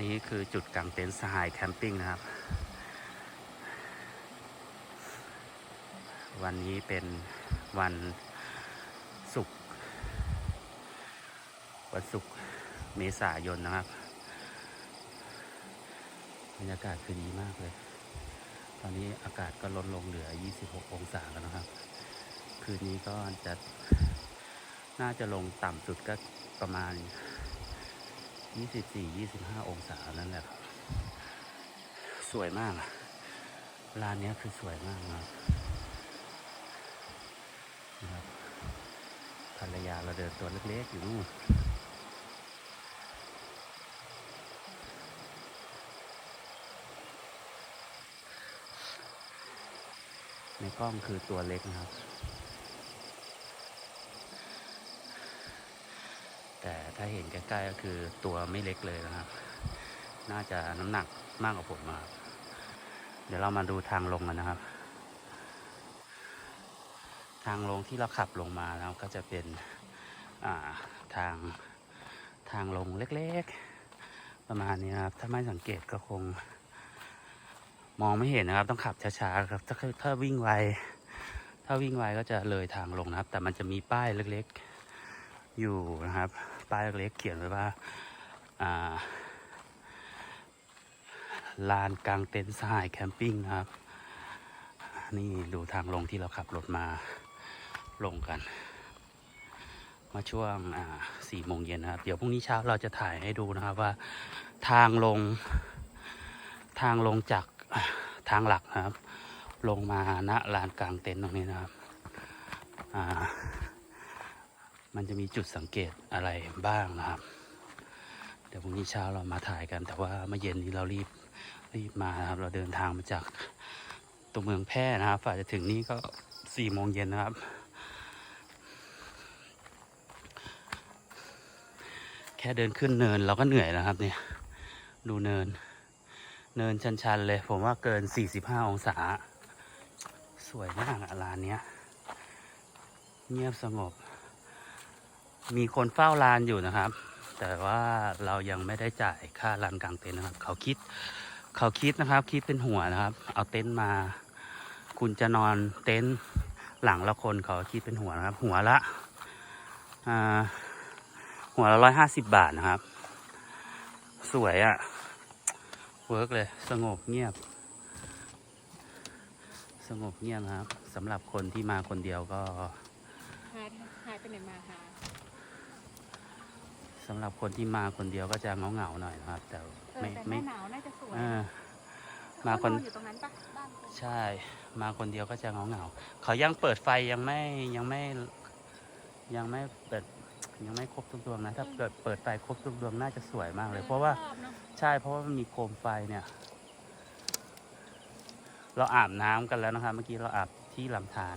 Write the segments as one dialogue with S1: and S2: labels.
S1: นนี้คือจุดกางเต็นท์สหายแคมปิ้งนะครับ วันนี้เป็นวันศุกร์วันศุกร์เมษายนนะครับบรรยากาศคือดีมากเลย ตอนนี้อากาศก็ลดลงเหลือ 26 องศาแล้วนะครับ คืนนี้ก็จะน่าจะลงต่ำสุดก็ประมาณ 24-25 องศานั่นแหละครับ สวยมากอะร้านนี้คือสวยมากนะครับนะครับภรรยาเราเดินตัวเล็กๆอยู่นู่นในกล้องคือตัวเล็กนะครับ แต่ถ้าเห็นใกล้ๆก็คือตัวไม่เล็กเลยนะครับ น่าจะน้ำหนักมากกว่าผมมาเดี๋ยวเรามาดูทางลงกันนะครับ ทางลงที่เราขับลงมาแล้วก็จะเป็นาทางทางลงเล็กๆ ประมาณนี้นครับ ถ้าไม่สังเกตก็คง มองไม่เห็นนะครับ ต้องขับช้าๆครับ ถ้าถ้าวิ่งไว ถ้าวิ่งไวก็จะเลยทางลงนะครับ แต่มันจะมีป้ายเล็กๆ อยู่นะครับ ป้ายเล็กๆเขียนไว้ว่าลานกลางเต็นท์สหายแคมปิ้งครับ นี่ดูทางลงที่เราขับรถมาลงกัน มาช่วงสี่โมงเย็นนะครับ เดี๋ยวพรุ่งนี้เช้าเราจะถ่ายให้ดูนะครับว่าทางลงทางลงจากทางหลักนะครับ ลงมาณลานกลางเต็นท์ตรงนี้นะครับ อ่า มันจะมีจุดสังเกตอะไรบ้างนะครับ เดี๋ยวพรุ่งนี้เช้าเรามาถ่ายกัน แต่ว่าเมื่อเย็นนี้เรารีบรีบมานะครับ เราเดินทางมาจากตัวเมืองแพร่นะครับฝ่าจะถึงนี่ก็สี่โมงเย็นนะครับ แค่เดินขึ้นเนินเราก็เหนื่อยแล้วครับเนี่ย ดูเนิน เนินชันๆเลย ผมว่าเกิน 45 องศา สวยมากอะร้านเนี้ย เงียบสงบ มีคนเฝ้าลานอยู่นะครับ แต่ว่าเรายังไม่ได้จ่ายค่าลานกลางเต็นท์นะครับ เขาคิด เขาคิดนะครับ คิดเป็นหัวนะครับ เอาเต็นท์มา คุณจะนอนเต็นท์หลังละคนเขาคิดเป็นหัวนะครับ หัวละหัวละร้อยห้าสิบบาทนะครับ สวยอะ่ะเวิร์กเลย สงบเงียบ สงบเงียบนะครับสำหรับคนที่มาคนเดียวก็
S2: หายหายไปไหนมาคะ
S1: สำหรับคนที่มาคนเดียวก็จะเงาเงาๆหน่อยนะครับ แต่
S2: เออ
S1: ไม่
S2: แต่ห
S1: ไม่
S2: น้าหนาวน่าจะสวย
S1: เออ
S2: เข
S1: มาคน
S2: นอนอยู่ตรงนั้นปะบ้านคน
S1: ใช่ มาคนเดียวก็จะเงาเงาๆเขายังเปิดไฟยังไม่ยังไม่ ยังไม่เปิดยังไม่ครบทุกดวงนะ ถ้าเกิดเปิดไฟครบทุกดวงน่าจะสวยมากเลย เพราะว่า
S2: ชอบเนอะ
S1: ใช่เพราะว่ามันมีโคมไฟเนี่ย เราอาบน้ำกันแล้วนะครับ เมื่อกี้เราอาบที่ลำธาร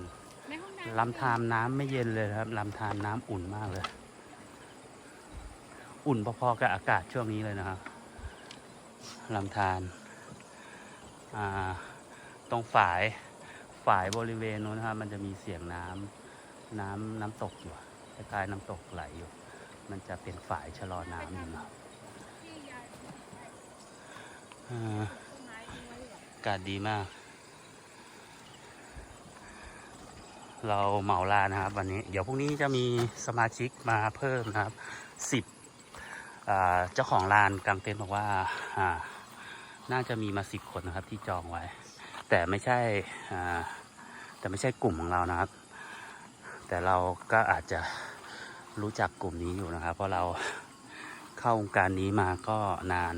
S2: ในห้องน้ำ
S1: ลำธารน้ำไม่เย็นเลยนะครับลำธารน้ำอุ่นมากเลย อุ่นพอๆกับอากาศช่วงนี้เลยนะครับลำธารตรงฝายฝายบริเวณนู้นนะครับมันจะมีเสียงน้ำน้ำน้ำตกอยู่คล้ายๆน้ำตกไหลอยู่ มันจะเป็นฝายชะลอน้ำอยู่นะอากาศดีมาก เราเหมาลานนะครับ วันนี้ เดี๋ยวพรุ่งนี้จะมีสมาชิกมาเพิ่มนะครับสิบ เจ้าของลานกางเต็นท์บอกว่าอ่าน่าจะมีมาสิบคนนะครับที่จองไว้ แต่ไม่ใช่อ่าแต่ไม่ใช่กลุ่มของเรานะครับ แต่เราก็อาจจะรู้จักกลุ่มนี้อยู่นะครับ เพราะเราเข้าวงการนี้มาก็นาน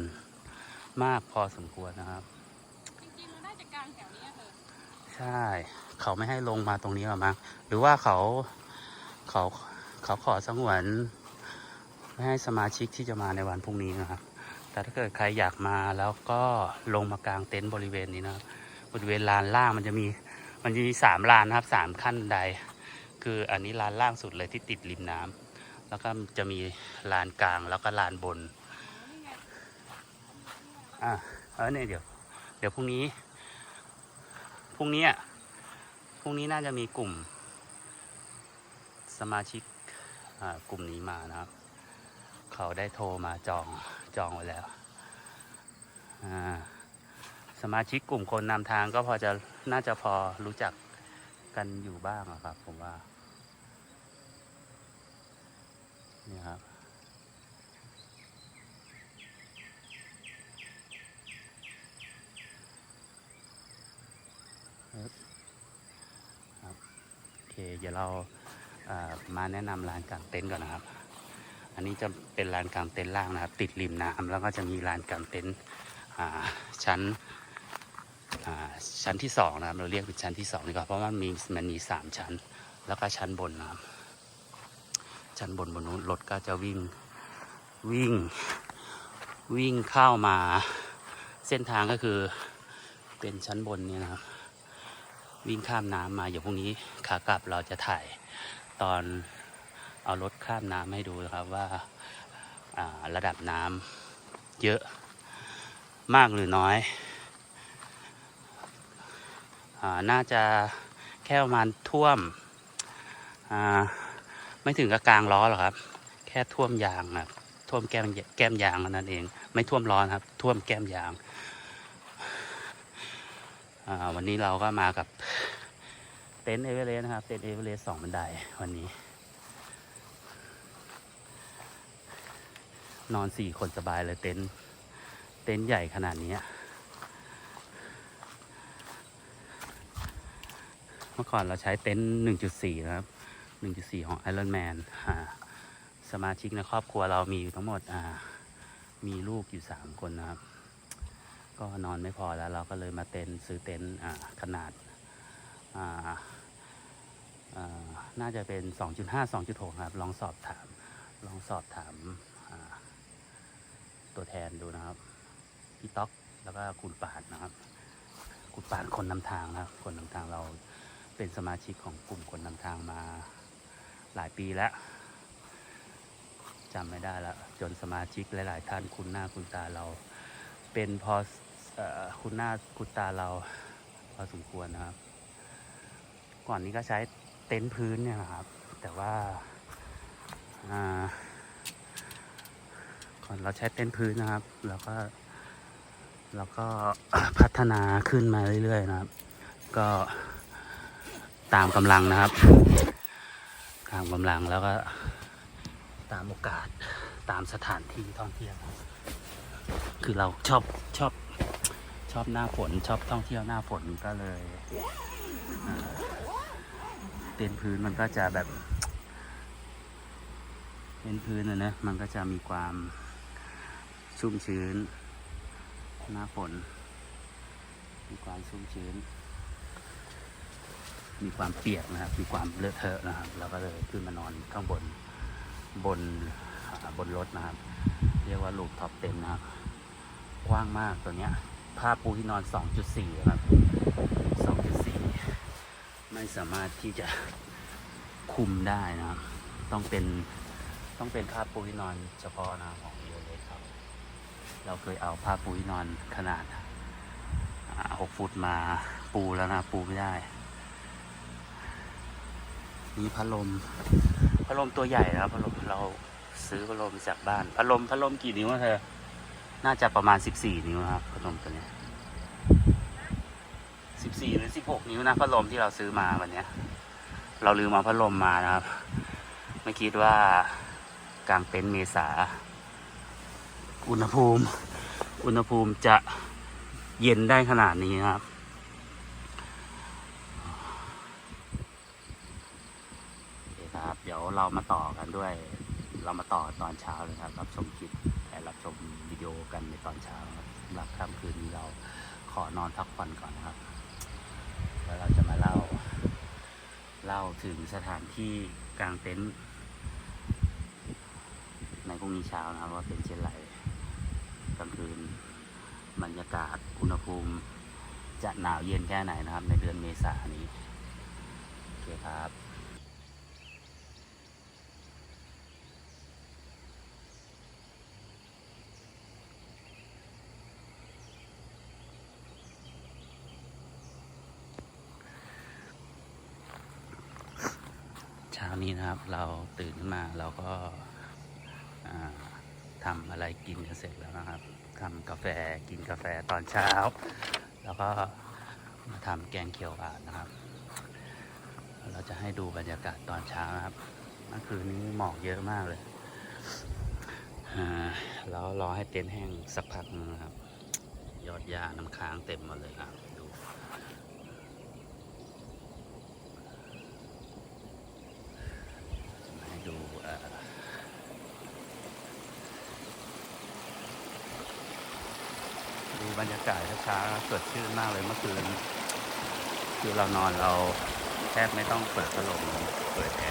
S1: มากพอสมควรนะครับ
S2: จริงๆมันน่าจะกลางแถวเนี้ยเถอะ
S1: ใช่ เขาไม่ให้ลงมาตรงนี้หรอมั้งหรือว่าเขาเขาเขาขอสงวน ไม่ให้สมาชิกที่จะมาในวันพรุ่งนี้นะครับ แต่ถ้าเกิดใครอยากมาแล้วก็ลงมากางเต็นท์บริเวณนี้นะครับ บริเวณลานล่างมันจะมีมันจะมีสามลานนะครับสามขั้นบันไดคืออันนี้ลานล่างสุดเลยที่ติดริมน้ำแล้วก็จะมีลานกลางแล้วก็ลานบน
S2: อ๋อนี่ไง
S1: อะเออเนี่ยเดี๋ยว เดี๋ยวพรุ่งนี้พรุ่งนี้อะพรุ่งนี้น่าจะมีกลุ่มสมาชิกอ่ากลุ่มนี้มานะครับ เขาได้โทรมาจองจองไว้แล้วสมาชิกกลุ่มคนนำทางก็พอจะน่าจะพอรู้จักกันอยู่บ้างครับ ผมว่านี่ครับครับโอเค เดี๋ยวเรามาแนะนำร้านกางเต็นท์ก่อนนะครับ อันนี้จะเป็นลานกลางเต็นท์ล่างนะครับ ติดริมน้ำแล้วก็จะมีลานกลางเต็นท์ชั้นชั้นที่สองนะครับ เราเรียกเป็นชั้นที่สองดีกว่าเพราะว่ามันมีมันมีสามชั้น แล้วก็ชั้นบนนะครับ ชั้นบนบนนู้นรถก็จะวิ่งวิ่งวิ่งเข้ามาเส้นทางก็คือเป็นชั้นบนเนี่ยนะครับ วิ่งข้ามน้ำมาอย่างพรุ่งนี้ขากลับเราจะถ่ายตอน เอารถข้ามน้ำให้ดูนะครับว่าาระดับน้ำเยอะมากหรือน้อยอน่าจะแค่ประมาณท่วม ไม่ถึงกับกลางล้อหรอกครับ แค่ท่วมยางครับท่วมแก้มแก้มยางนั้นเอง ไม่ท่วมล้อนะครับ ท่วมแก้มยางาวันนี้เราก็มากับเต็นท์เอเวอเรสต์นะครับ เต็นท์เอเวอเรสต์สองบันไดวันนี้ นอนสี่คนสบายเลยเต็นท์เต็นท์ใหญ่ขนาดนี้ เมื่อก่อนเราใช้เต็นท์หนึ่งจุดสี่นะครับหนึ่งจุดสี่ของ Iron Man อ่าสมาชิกในครอบครัวเรามีอยู่ทั้งหมดมีลูกอยู่สามคนนะครับ ก็นอนไม่พอแล้วเราก็เลยมาเต็นท์ซื้อเต็นท์อ่าขนาดอ่าอ่าน่าจะเป็น 2.5 2.6 ครับ ลองสอบถาม ลองสอบถาม ตัวแทนดูนะครับพี่ต๊อกแล้วก็คุณปานนะครับ คุณปานคนนำทางนะครับ คนนำทางเราเป็นสมาชิกของกลุ่มคนนำทางมาหลายปีแล้วจำไม่ได้ล้วจนสมาชิกหลาย ๆ ท่านคุณหน้าคุณตาเรา เป็นพออคุณหน้าคุณตาเราพอสมควรนะครับ ก่อนนี้ก็ใช้เต็นท์พื้นเนี่ยนะครับ แต่ว่าอ่า ก่อนเราใช้เต็นพื้นนะครับ แล้วก็แล้วก็พัฒนาขึ้นมาเรื่อยๆนะครับ ก็ตามกำลังนะครับ ตามกำลังแล้วก็ตามโอกาสตามสถานที่ท่องเที่ยว คือเราชอบชอบชอบหน้าฝนชอบท่องเที่ยวหน้าฝนก็เลยเต็นพื้นมันก็จะแบบเต็นพื้นนะนะมันก็จะมีความ ชุ่มชื้น หน้าฝน มีความชุ่มชื้น มีความเปียกนะครับ มีความเลอะเทอะนะครับ เราก็เลยขึ้นมานอนข้างบนบนบนรถนะครับ เรียกว่าลูกท็อปเต็นนะครับ กว้างมากตัวเนี้ยผ้าปูที่นอน 2.4 ครับ 2.4 ไม่สามารถที่จะคุมได้นะครับ ต้องเป็นต้องเป็นผ้าปูที่นอนเฉพาะนะของเอเลสครับ เราเคยเอาผ้าปูที่นอนขนาดหกฟุตมาปูแล้วนะ ปูไม่ได้มีพัดลม พัดลมตัวใหญ่นะครับพัดลมเราซื้อพัดลมจากบ้าน พัดลมพัดลมกี่นิ้วอะเธอ น่าจะประมาณสิบสี่นิ้วครับพัดลมตัวนี้สิบสี่หรือสิบหกนิ้วนะพัดลมที่เราซื้อมาวันเนี้ยเราลืมเอาพัดลมมานะครับ ไม่คิดว่ากลางเต็นท์เมษา อุณหภูมิ อุณหภูมิจะเย็นได้ขนาดนี้นะครับ โอเคครับ เดี๋ยวเรามาต่อกันด้วย เรามาต่อตอนเช้าเลยครับ รับชมคลิปและรับชมวิดีโอกันในตอนเช้าครับสำหรับค่ำคืนนี้เราขอนอนพักผ่อนก่อนนะครับ แล้วเราจะมาเล่า เล่าถึงสถานที่กลางเต็นท์ในพรุ่งนี้เช้านะครับว่าเป็นเช่นไร กลางคืนบรรยากาศอุณหภูมิ จะหนาวเย็นแค่ไหนนะครับ ในเดือนเมษายนนี้โอเคครับเช้านี้นะครับเราตื่นขึ้นมาเราก็อ่า ทำอะไรกินกันเสร็จแล้วนะครับทำกาแฟกินกาแฟตอนเช้า แล้วก็มาทำแกงเขียวหวานนะครับ เราจะให้ดูบรรยากาศตอนเช้านะครับเมื่อคืนนี้หมอกเยอะมากเลยแล้วรอให้เต็นท์แห้งสักพักนึงนะครับ ยอดหญ้าน้ำค้างเต็มหมาเลยครับ ดู ให้ดูเอ่อดูบรรยากาศช้าๆสดชื่นมากเลยเมื่อคืน คือเรานอนเราแทบไม่ต้องเปิดพัดลมเปิดแอ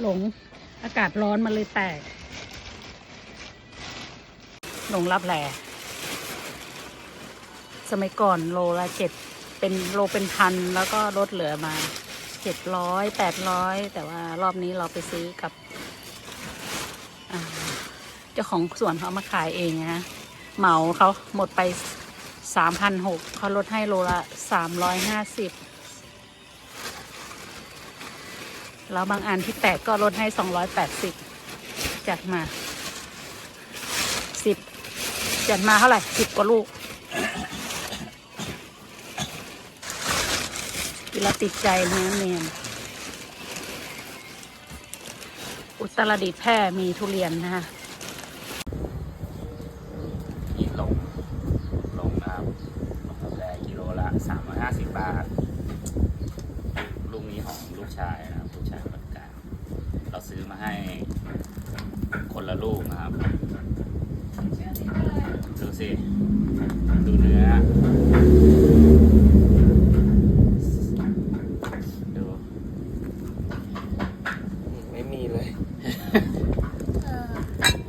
S3: หลงอากาศร้อนมันเลยแตก หลงรับแหลสมัยก่อนโลละเจ็ดเป็นโลเป็นพันแล้วก็ลดเหลือมาเจ็ดร้อยแปดร้อยแต่ว่ารอบนี้เราไปซื้อกับเจ้าของสวนเขาเอามาขายเองนะฮะเหมาเขาหมดไปสามพันหกเขาลดให้โลละสามร้อยห้าสิบ แล้วบางอันที่แตกก็ลดให้สองร้อยแปดสิบจัดมาสิบจัดมาเท่าไหร่สิบกว่าลูกกินแล้วติดใจเนื้อเนียนอุตรดิตถ์แพร่มีทุเรียนนะคะ
S1: ที่หลงหลงนะครับหลงกาแฟกิโลละสามร้อยห้าสิบบาท ลูกนี้ของลูกชายนะครับลูกชายคนกลางเราซื้อมาให้คนละลูกนะครับ ดูสิ ดูเนื้อ ดู
S4: ไม่มีเลย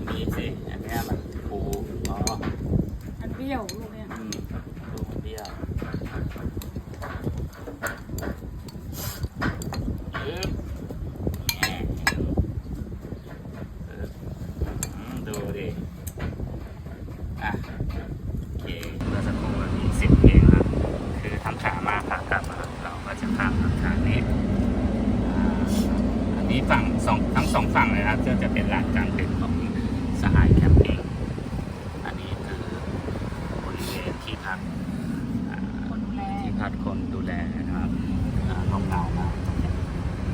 S1: มีสิอันเนี้ยมันปูอ๋อ
S3: อันเปรี้ยวลูกเนี่ย
S1: อืมลูกมันเบี้ยวอึ๊บแหม่อึ๊บอืมดูดิ อะ โอเคเมื่อสักครู่มีสิบเพลงครับ คือทั้งขามาขากลับนะครับเราก็จะข้ามทางทางนี้อ่าอันนี้ฝั่งสองทั้งสองฝั่งเลยนะครับก็จะเป็นลานกลางเต็นท์ของสหายแคมปิ้ง อันนี้คือบริเวณที่พักอ่า
S3: คนดูแล
S1: ที่พักคนดูแลนะครับอ่าร่มเงามากตรงเนี้ย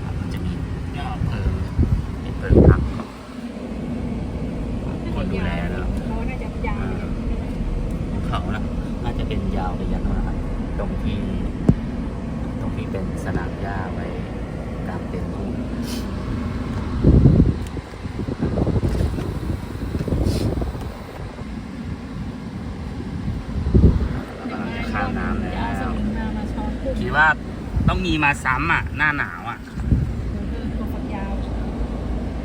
S1: ครับมันจะมีเอ่อเพิงมีเพิงพักของคนดูแลแล้ว
S2: เขาน่าจะยาว
S1: ภูเขานะน่าจะเป็นยาวไปยันนะครับตรงที่ ตรงที่เป็นสนามหญ้าไว้กลางเต็นท์ทุ่งเรากำลังจะข้ามน้ำแล้
S3: ยาวส
S1: ว
S3: ลิงมามาช้อนขึ้น
S1: คิดว่าต้อง มีมาซ้ำอะ หน้าหนาวอะ
S3: ตัวฝักยาว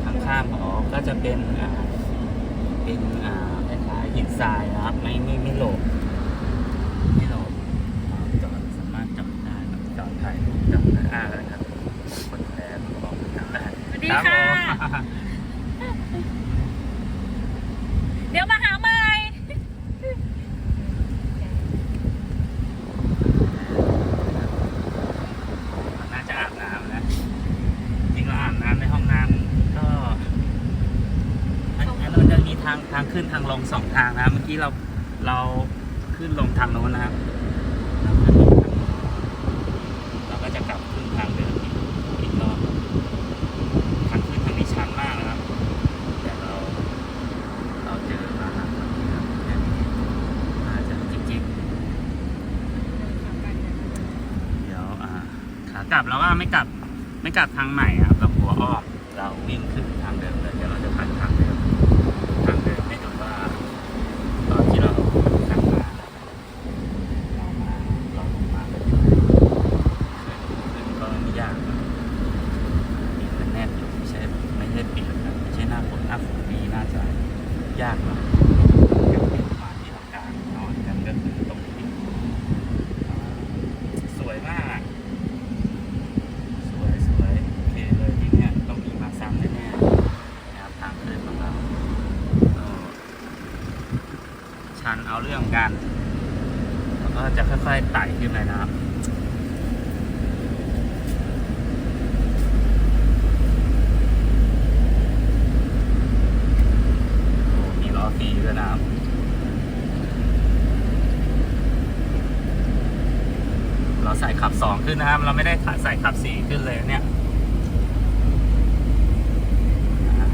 S1: ทั้งข้ามอ๋อก็จะเป็นอ่าเป็นอ่าคล้ายๆหินทรายนะครับ ไม่ไม่ไม่โหลบไม่โหลบอ่าจอดสามารถจอดได้ครับจอดถ่ายรูปจอดได้เลยครับคนแทนบอกทางได้
S2: สวัสดี
S1: รับ
S2: ค่ะ
S1: ผม
S2: เดี๋ยวมาหาใหม่
S1: มันน่าจะอาบน้ำนะจริงเราอาบน้ำในห้องน้ำก็อันอันมันจะมีทางทางขึ้นทางลงสองทางนะเมื่อ กี้เราเราขึ้นลงทางโน้นนะครับ เราก็จะกลับขึ้นทางเดิมอีกอีกรอบทางขึ้นทางนี้ชันมากนะครับ แต่เราเราเจอมาทางนี้ครับน่าจะจิกๆเดี๋ยวอ่าขากลับแล้วว่าไม่กลับไม่กลับทางใหม่ครับเราหัวอ้อมเราวิ่งขึ้นทางเดิมเลยเดี๋ยวเราจะผ่านทางเดิมทางเดิมให้ดูว่าตอนที่เราขับมาเรามาเราลงมาเป็นยังไงขึ้นก็ไม่ยากนะดินมันแนบอยู่ไม่ใช่ไม่ใช่เปียกนะไม่ใช่หน้าฝนหน้าฝนนี้น่าจะยากหน่อยยังเป็นมาที่เรากลางนอนกันก็คือตรงนี้ สวยมาก สวยสวยโอเคเลยที่เนี่ยต้องมีมาซ้ำแน่ๆนะครับทางเดินของเราก็ันเอาเรื่องกันแล้วก็จะค่อยๆไต่ขึ้นเลยนะครับมีล้อฟรีด้วยนะครับเราใส่ขับสองขึ้นนะครับ เราไม่ได้ใส่ขับสี่ขึ้นเลยเนี่ยอ่า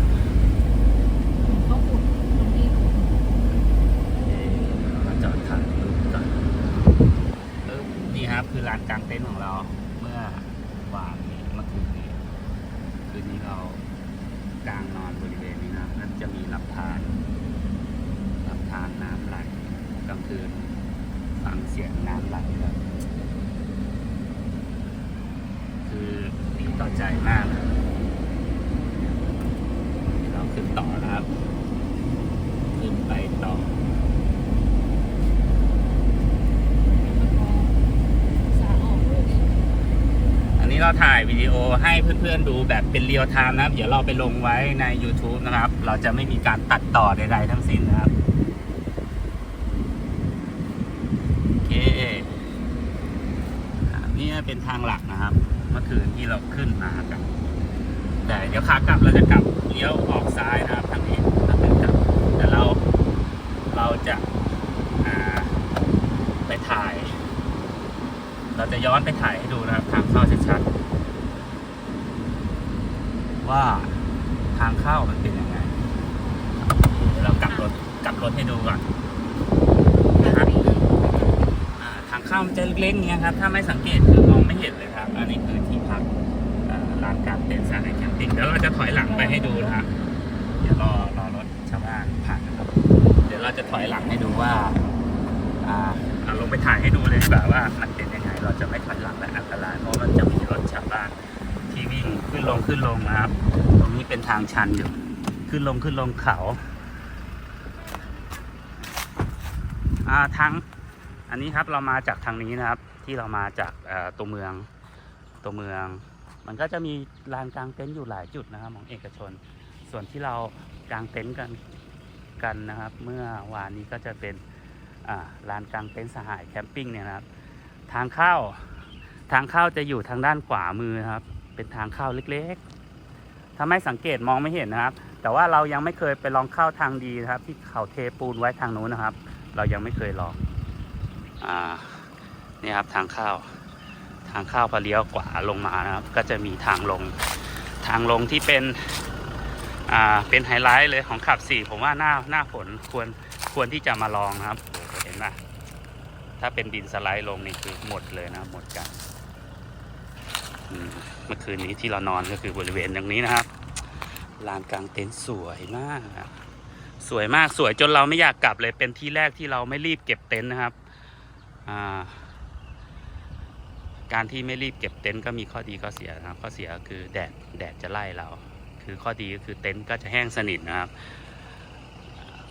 S2: เขาขุดตรงนี้
S1: เรามาจอดถ่ายรูปก่อนปึ๊บนี่ครับคือลานกลางเต็นท์ของเราเมื่อวานนี้เมื่อคืนนี้ คืนนี้เรากลางนอนบริเวณนี้นะครับแล้วจะมีลำธารลำธารน้ำไหลกลางคืนฟังเสียงน้ำไหลแบบคือดีต่อใจมากนะเราขึ้นต่อนะครับ ขึ้นไปต่อ
S2: อั
S1: นนี้เราถ่ายวิดีโอให้เพื่อนๆดูแบบเป็นเรียลไทม์นะครับ เดี๋ยวเราไปลงไว้ใน YouTube นะครับ เราจะไม่มีการตัดต่อใดๆทั้งสิ้นนะครับ โอเคอ่า นี่เป็นทางหลักนะครับ เมื่อคืนที่เราขึ้นมากันแต่เดี๋ยวขากลับเราจะกลับเลี้ยวออกซ้ายนะครับทางนี้ทางนี้กลับแต่เราเราจะไปถ่าย เราจะย้อนไปถ่ายให้ดูนะครับ ทางเข้าชัดๆว่าทางเข้ามันเป็นยังไงเดี๋ยวเรากลับรถกลับรถให้ดูก่อนนะครับ ข้ามันจะเล็กๆเงี้ยครับ ถ้าไม่สังเกตคือมองไม่เห็นเลยครับ อันนี้คือที่พักอ่าลานกลางเต็นท์สานแคมปิ้งเดี๋ยวเราจะถอยหลังไปให้ดูนะครับเดี๋ยวรอรอรถชาวบ้านผ่านนะครับ เดี๋ยวเราจะถอยหลังให้ดูว่าอ่าเอาลงไปถ่ายให้ดูเลยดีกว่าว่ามันเป็นยังไง เราจะไม่ถอยหลังและอันตรายเพราะมันจะมีรถชาวบ้านที่วิ่งขึ้นลงขึ้นลงนะครับ ตรงนี้เป็นทางชันอยู่ขึ้นลงขึ้นลงเขาอ่าทาง อันนี้ครับเรามาจากทางนี้นะครับ ที่เรามาจากตัวเมืองตัวเมือง มันก็จะมีลานกลางเต็นท์อยู่หลายจุดนะครับของเอกชน ส่วนที่เรากลางเต็นท์กันกันนะครับ เมื่อวานนี้ก็จะเป็นลานกลางเต็นท์สหายแคมปิ้งเนี่ยนะครับ ทางเข้าทางเข้าจะอยู่ทางด้านขวามือครับ เป็นทางเข้าเล็กๆถ้าไม่สังเกตมองไม่เห็นนะครับ แต่ว่าเรายังไม่เคยไปลองเข้าทางดีนะครับ ที่เขาเทปูนไว้ทางนู้นนะครับ เรายังไม่เคยลอง อ่านี่ครับทางเข้าทางเข้าพอเลี้ยวขวาลงมานะครับ ก็จะมีทางลงทางลงที่เป็นอ่าเป็นไฮไลท์เลยของขับสี่ผมว่าหน้าหน้าฝนควรควรที่จะมาลองนะครับเห็นไหมถ้าเป็นดินสไลด์ลงนี่คือหมดเลยนะหมดกันเมื่อคืนนี้ที่เรานอนก็คือบริเวณตรงนี้นะครับลานกลางเต็นท์สวยมาก สวยมากสวยจนเราไม่อยากกลับเลยเป็นที่แรกที่เราไม่รีบเก็บเต็นท์นะครับ การที่ไม่รีบเก็บเต็นท์ก็มีข้อดีข้อเสียนะครับ ข้อเสียก็คือแดดแดดจะไล่เรา คือข้อดีก็คือเต็นท์ก็จะแห้งสนิทนะครับ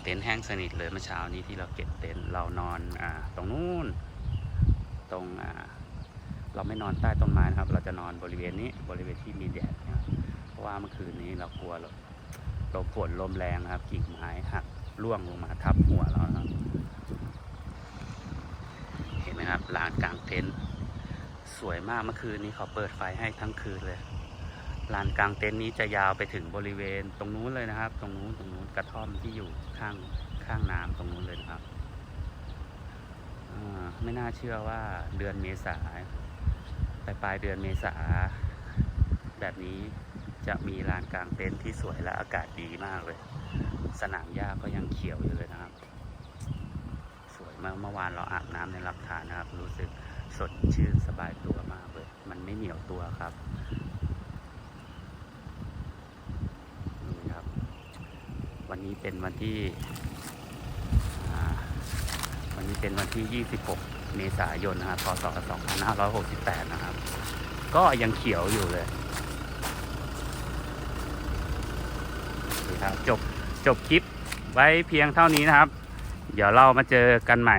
S1: เต็นท์แห้งสนิทเลยเมื่อเช้านี้ที่เราเก็บเต็นท์เรานอนอตรงนู้นตรงเราไม่นอนใต้ต้นไม้นะครับ เราจะนอนบริเวณนี้บริเวณที่มีแดดนะครับเพราะว่าเมื่อคืนนี้เรากลัวลมฝนลมแรงนะครับกิ่งไม้หักร่วงลงมาทับหัวเรานะครับ นไหมครับลานกลางเต็นท์สวยมากเมื่อคืนนี้เขาเปิดไฟให้ทั้งคืนเลยลานกลางเต็นท์นี้จะยาวไปถึงบริเวณตรงนู้นเลยนะครับ ตรงนู้นตรงนู้นกระท่อมที่อยู่ข้างข้างน้ำตรงนู้นเลยนะครับไม่น่าเชื่อว่าเดือนเมษาปลายปลายเดือนเมษาแบบนี้จะมีลานกลางเต็นท์ที่สวยและอากาศดีมากเลย สนามหญ้าก็ยังเขียวอยู่เลยนะครับ เมื่อวานเราอาบน้ำในลำธารนะครับ รู้สึกสดชื่นสบายตัวมากเลย มันไม่เหนียวตัวครับนี่ครับ วันนี้เป็นวันที่ วันนี้เป็นวันที่ 26 เมษายนนะครับพศ2568 นะครับ ก็ยังเขียวอยู่เลยนี่ครับจบจบคลิปไว้เพียงเท่านี้นะครับ เดี๋ยวเรามาเจอกันใหม่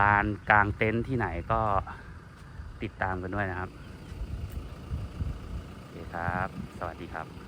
S1: ลานกลางเต็นท์ที่ไหนก็ติดตามกันด้วยนะครับ โอเคครับ สวัสดีครับ